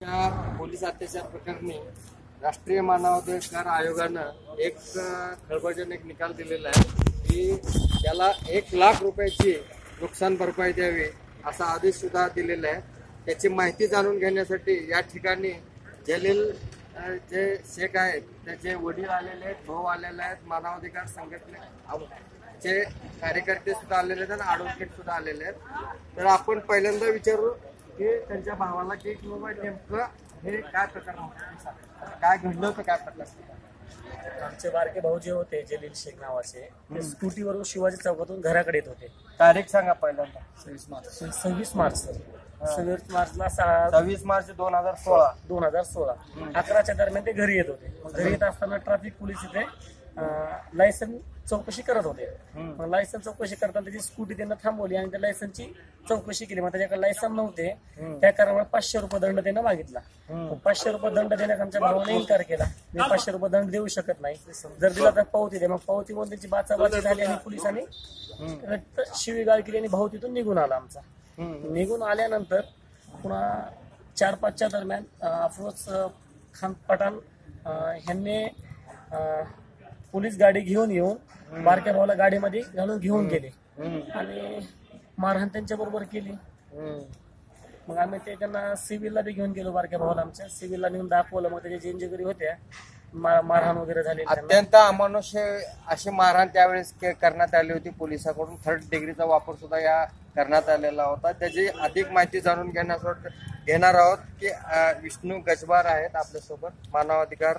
या पोलीस अत्याचार प्रकरणी राष्ट्रीय मानवाधिकार आयोगानं एक खळबळजनक निकाल दिलेला आहे. की त्याला एक लाख रुपयाची नुकसान भरपाई द्यावी असा आदेश सुद्धा दिलेला आहे. त्याची माहिती जाणून घेण्यासाठी या ठिकाणी जलील जे शेख आहेत त्याचे वडील आलेले आहेत भाऊ आलेले आहेत मानवाधिकार संघटनेचे कार्यकर्ते सुद्धा आलेले आहेत आणि ॲडव्होकेट सुद्धा आलेले आहेत. तर आपण पहिल्यांदा विचारू की त्यांच्या भावाला की बाबा नेमकं हे काय प्रकार? काय घडलं होतं काय प्रकार आमचे बारके भाऊ जे होते जलील शेख नावाचे. ते स्कूटीवरून शिवाजी चौकातून घराकडे येत होते. तारीख सांगा पहिल्यांदा. सव्वीस मार्च. सव्वीस मार्च. सव्वीस मार्चला सव्वीस मार्च दोन हजार सोळा. दोन हजार सोळा. अकराच्या दरम्यान ते घरी येत होते. घरी येत असताना ट्रॅफिक पोलीस इथे लायसन चौकशी करत होते. मग लायसन चौकशी करताना त्याची स्कूटी त्यांना थांबवली आणि त्या लायसनची चौकशी केली. मग त्याच्याकडे लायसन नव्हते. त्या कारणामुळे पाचशे रुपये दंड त्यानं मागितला. मग पाचशे रुपये दंड देण्यात आमच्या भावाने इन्कार केला. मी पाचशे रुपये दंड देऊ शकत नाही. जर दिला तर पावती दे. मग पावती म्हणून त्यांची बाचाबाची झाली आणि पोलिसांनी रक्त शिवीगाळ केली आणि भाऊ तिथून निघून आला आमचा. निघून आल्यानंतर पुन्हा चार पाचच्या दरम्यान अफरोज खान पठाण ह्यांनी पोलीस गाडी घेऊन येऊन बारक्या भावाला गाडीमध्ये घालून घेऊन गेले. आणि मारहाण त्यांच्या बरोबर केली. मग आम्ही ते त्यांना सिव्हिलला बी घेऊन गेलो बारक्या भावाला आमच्या. सिव्हिलला नेऊन दाखवलं. मग त्याच्या इंजुरी होत्या. मारहाण वगैरे झाली अत्यंत अमानुष्य अशी मारहाण त्यावेळेस करण्यात आली होती पोलिसांकडून. थर्ड डिग्रीचा वापर सुद्धा या करण्यात आलेला होता. त्याची अधिक माहिती जाणून घेण्यासाठी घेणार आहोत की विष्णू गजबार आहेत आपल्यासोबत. मानवाधिकार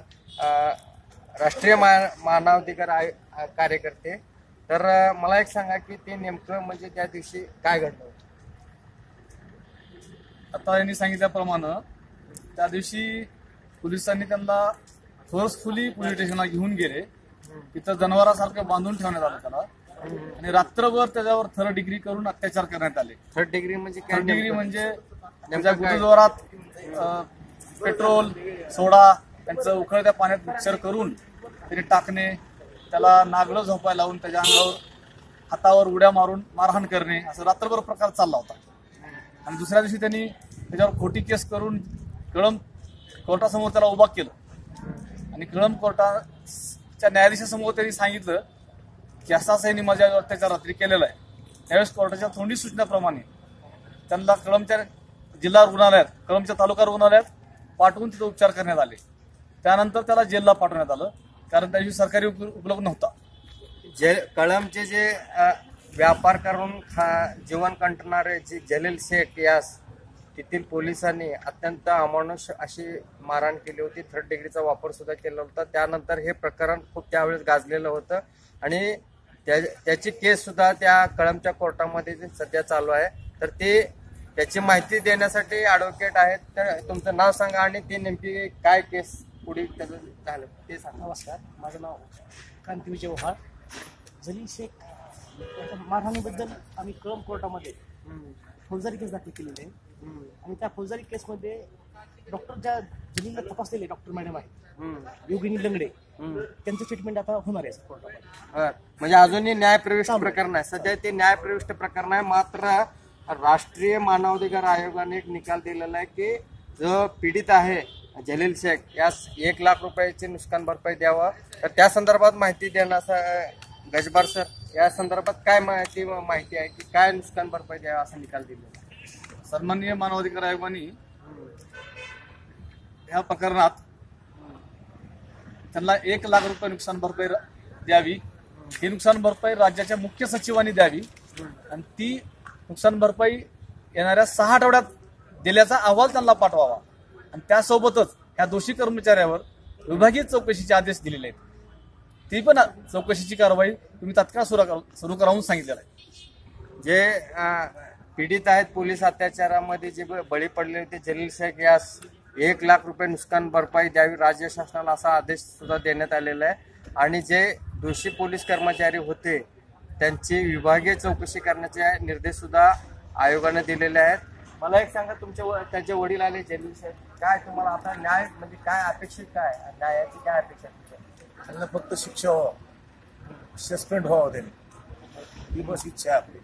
राष्ट्रीय मा- मानवाधिकार आय कार्यकर्ते तर मला एक सांगा की ते नेमकं म्हणजे त्या दिवशी काय घडलं? आता यांनी सांगितल्याप्रमाणे त्या दिवशी पोलिसांनी त्यांना फोर्सफुली पोलीस स्टेशनला घेऊन गेले तिथं जनावरासारखं बांधून ठेवण्यात आलं त्याला आणि रात्रभर त्याच्यावर थर्ड डिग्री करून अत्याचार करण्यात आले थर्ड डिग्री म्हणजे थर्ड डिग्री? म्हणजे त्यांच्या? गुरुद्वारात पेट्रोल सोडा त्यांचं उकळत्या पाण्यात मिक्सर करून त्याने टाकणे त्याला नागलं झोपायला लावून त्याच्या अंगावर हातावर उड्या मारून मारहाण करणे असं रात्रभर प्रकार चालला होता. आणि दुसऱ्या दिवशी त्यांनी त्याच्यावर खोटी केस करून कळंब कोर्टासमोर त्याला उभा केलं. आणि कळंब कोर्टाच्या न्यायाधीशासमोर त्यांनी सांगितलं की असा असं यांनी माझ्यावर अत्याचार रात्री केलेला आहे. त्यावेळेस कोर्टाच्या तोंडी सूचनेप्रमाणे त्यांना कळंबच्या जिल्हा रुग्णालयात कळंबच्या तालुका रुग्णालयात पाठवून तिथे उपचार करण्यात आले. त्यानंतर त्याला जेलला पाठवण्यात आलं कारण त्याची सरकारी उपलब्ध नव्हता. जे कळमचे जे व्यापार करून खा जीवन कंटणारे जे जलील शेख यास तेथील पोलिसांनी अत्यंत अमानुष अशी मारहाण केली होती. थर्ड डिग्रीचा वापर सुद्धा केला होता. त्यानंतर हे प्रकरण खूप त्यावेळेस गाजलेलं होतं. आणि त्या त्याची केस सुद्धा त्या कळमच्या कोर्टामध्ये जे सध्या चालू आहे तर ते त्याची माहिती देण्यासाठी ॲडव्होकेट आहेत. तर तुमचं नाव सांगा आणि ती नेमकी काय केस पुढे त्याचं झालं. ते सांगा. नमस्कार. माझं नाव कांती विजय ओहाळ. जलील शेख याच्या मारहाणीबद्दल आम्ही कळंब कोर्टामध्ये फौजदारी केस दाखल केलेली आहे. आणि त्या फौजदारी केसमध्ये डॉक्टर ज्या जलीलला तपासलेले डॉक्टर मॅडम आहेत योगिनी लंगडे त्यांचं ट्रीटमेंट आता होणार आहे कोर्टामध्ये. म्हणजे अजूनही न्यायप्रविष्ट प्रकरण आहे सध्या ते न्यायप्रविष्ट प्रकरण आहे. मात्र राष्ट्रीय मानवाधिकार आयोगाने एक निकाल दिलेला आहे की जो पीडित आहे जलील शेख यास एक लाख रुपयाची नुकसान भरपाई द्यावं. तर त्या संदर्भात माहिती देण्याचा गजबार सर या संदर्भात काय माहिती माहिती आहे की काय नुकसान भरपाई द्यावं असा निकाल दिलेला आहे? सन्माननीय मानवाधिकार आयोगाने ह्या प्रकरणात त्यांना एक लाख रुपये नुकसान भरपाई द्यावी. ही नुकसान भरपाई राज्याच्या मुख्य सचिवांनी द्यावी. आणि ती नुकसान भरपाई येणाऱ्या सहा आठवड्यात दिल्याचा अहवाल त्यांना पाठवावा. आणि त्यासोबतच ह्या दोषी कर्मचाऱ्यावर विभागीय चौकशीचे आदेश दिलेले आहेत. ती पण चौकशीची कारवाई तुम्ही तात्काळ सुरू सुरू करावून सांगितलेलं आहे. जे पीडित आहेत पोलीस अत्याचारामध्ये जे ब- बळी पडले होते जलील शेख यास एक लाख रुपये नुकसान भरपाई द्यावी राज्य शासनाला असा आदेश सुद्धा देण्यात आलेला आहे. आणि जे दोषी पोलीस कर्मचारी होते त्यांची विभागीय चौकशी करण्याचे निर्देश सुद्धा आयोगाने दिलेले आहेत. मला एक सांगा तुमचे व- त्यांचे वडील आले जलील शेख? काय तुम्हाला आता न्याय म्हणजे काय अपेक्षित काय? न्यायाची काय अपेक्षा? त्यांना फक्त शिक्षा व्हावं. सस्पेंड व्हावं त्यांनी. ही बस इच्छा आहे आपली.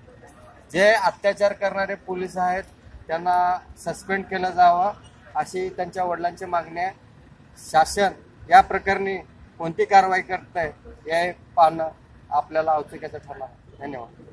जे अत्याचार करणारे पोलीस आहेत त्यांना सस्पेंड केलं जावं अशी त्यांच्या वडिलांची मागणी आहे. शासन या प्रकरणी कोणती कारवाई करत आहे हे पाहणं आपल्याला औत्सुक्याचं ठरणार. धन्यवाद.